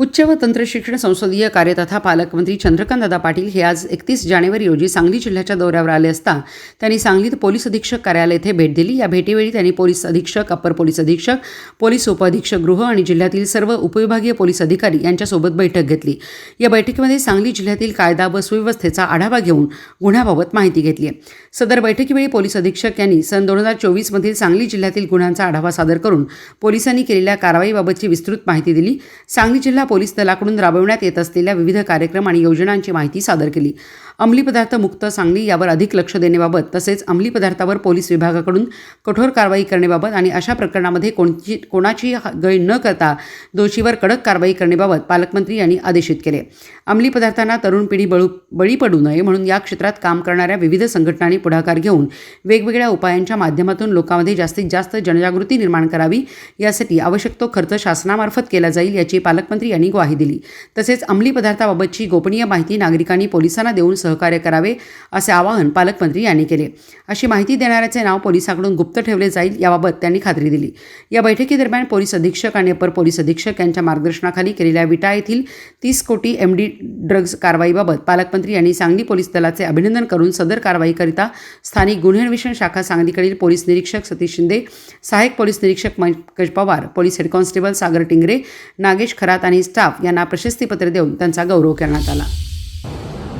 उच्च व तंत्र शिक्षण संसदीय कार्य तथा पालकमंत्री चंद्रकांतदादा पाटील हे आज एकतीस जानेवारी रोजी सांगली जिल्ह्याच्या दौऱ्यावर आले असता त्यांनी सांगलीत पोलीस अधीक्षक कार्यालय येथे भेट दिली. या भेटीवेळी त्यांनी पोलीस अधीक्षक अप्पर पोलीस अधीक्षक पोलीस उपअधीक्षक गृह आणि जिल्ह्यातील सर्व उपविभागीय पोलीस अधिकारी यांच्यासोबत बैठक घेतली. या बैठकीमध्ये सांगली जिल्ह्यातील कायदा व सुव्यवस्थेचा आढावा घेऊन गुन्ह्याबाबत माहिती घेतली. आहे सदर बैठकीवेळी पोलीस अधीक्षक यांनी सन दोन हजार चोवीसमधील सांगली जिल्ह्यातील गुन्ह्यांचा आढावा सादर करून पोलिसांनी केलेल्या कारवाईबाबतची विस्तृत माहिती दिली. सांगली जिल्हा पोलीस दलाकडून राबविण्यात येत असलेल्या विविध कार्यक्रम आणि योजनांची माहिती सादर केली. अंमली पदार्थ मुक्त सांगली यावर अधिक लक्ष देण्याबाबत तसेच अंमली पदार्थावर पोलीस विभागाकडून कठोर कारवाई करण्याबाबत आणि अशा प्रकरणामध्ये कोणची कोणाची गय न करता दोषीवर कडक कारवाई करण्याबाबत पालकमंत्री यांनी आदेशित केले. अंमली पदार्थांना तरुण पिढी बळू बळी पडू नये म्हणून या क्षेत्रात काम करणाऱ्या विविध संघटनांनी पुढाकार घेऊन वेगवेगळ्या उपायांच्या माध्यमातून लोकांमध्ये जास्तीत जास्त जनजागृती निर्माण करावी यासाठी आवश्यक तो खर्च शासनामार्फत केला जाईल याची पालकमंत्री यांनी ग्वाही दिली. तसेच अंमली पदार्थाबाबतची गोपनीय माहिती नागरिकांनी पोलिसांना देऊन सहकार्य करावे असे आवाहन पालकमंत्री यांनी केले. अशी माहिती देणाऱ्याचे नाव पोलिसांकडून गुप्त ठेवले जाईल याबाबत त्यांनी खात्री दिली. या बैठकीदरम्यान पोलीस अधीक्षक आणि अपर पोलीस अधीक्षक यांच्या मार्गदर्शनाखाली केलेल्या विटा येथील तीस कोटी एम डी ड्रग्ज कारवाईबाबत पालकमंत्री यांनी सांगली पोलीस दलाचे अभिनंदन करून सदर कारवाईकरिता स्थानिक गुन्हे अन्वेषण शाखा सांगलीकडील पोलीस निरीक्षक सतीश शिंदे सहाय्यक पोलीस निरीक्षक Pankaj Pawar police head constable Sagar Tingre Nagesh Kharat आणि स्टाफ यांना प्रशस्तीपत्र देऊन त्यांचा गौरव करण्यात आला.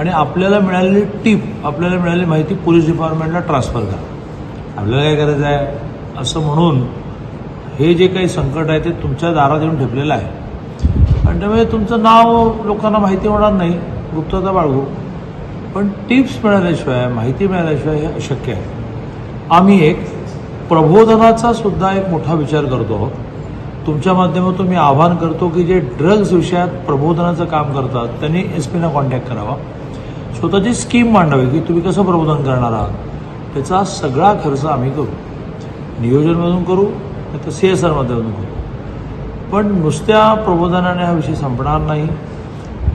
आणि आपल्याला मिळालेली टीप आपल्याला मिळालेली माहिती पोलीस डिपार्टमेंटला ट्रान्सफर करा. आपल्याला काय करायचं आहे? असं म्हणून हे जे काही संकट आहे ते तुमच्या दारात येऊन ठेपलेलं आहे. आणि त्यामुळे तुमचं नाव लोकांना माहिती होणार नाही गुप्तता बाळगू. पण टिप्स मिळाल्याशिवाय माहिती मिळाल्याशिवाय हे अशक्य आहे. आम्ही एक प्रबोधनाचा सुद्धा एक मोठा विचार करतो. आहोत तुमच्या माध्यमातून मी आवाहन करतो की जे ड्रग्ज विषयात प्रबोधनाचं काम करतात त्यांनी एस पीना कॉन्टॅक्ट करावा. स्वतःची स्कीम मांडावी की तुम्ही कसं प्रबोधन करणार आहात? त्याचा सगळा खर्च आम्ही करू. नियोजनमधून करू नाही तर सी एस आरमधून करू. पण नुसत्या प्रबोधनाने हा विषय संपणार नाही.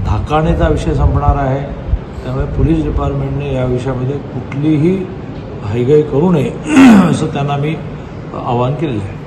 धाकाने हा विषय संपणार आहे. त्यामुळे पोलीस डिपार्टमेंटने या विषयामध्ये कुठलीही हायगाई करू नये असं त्यांना मी आवाहन केलेलं आहे.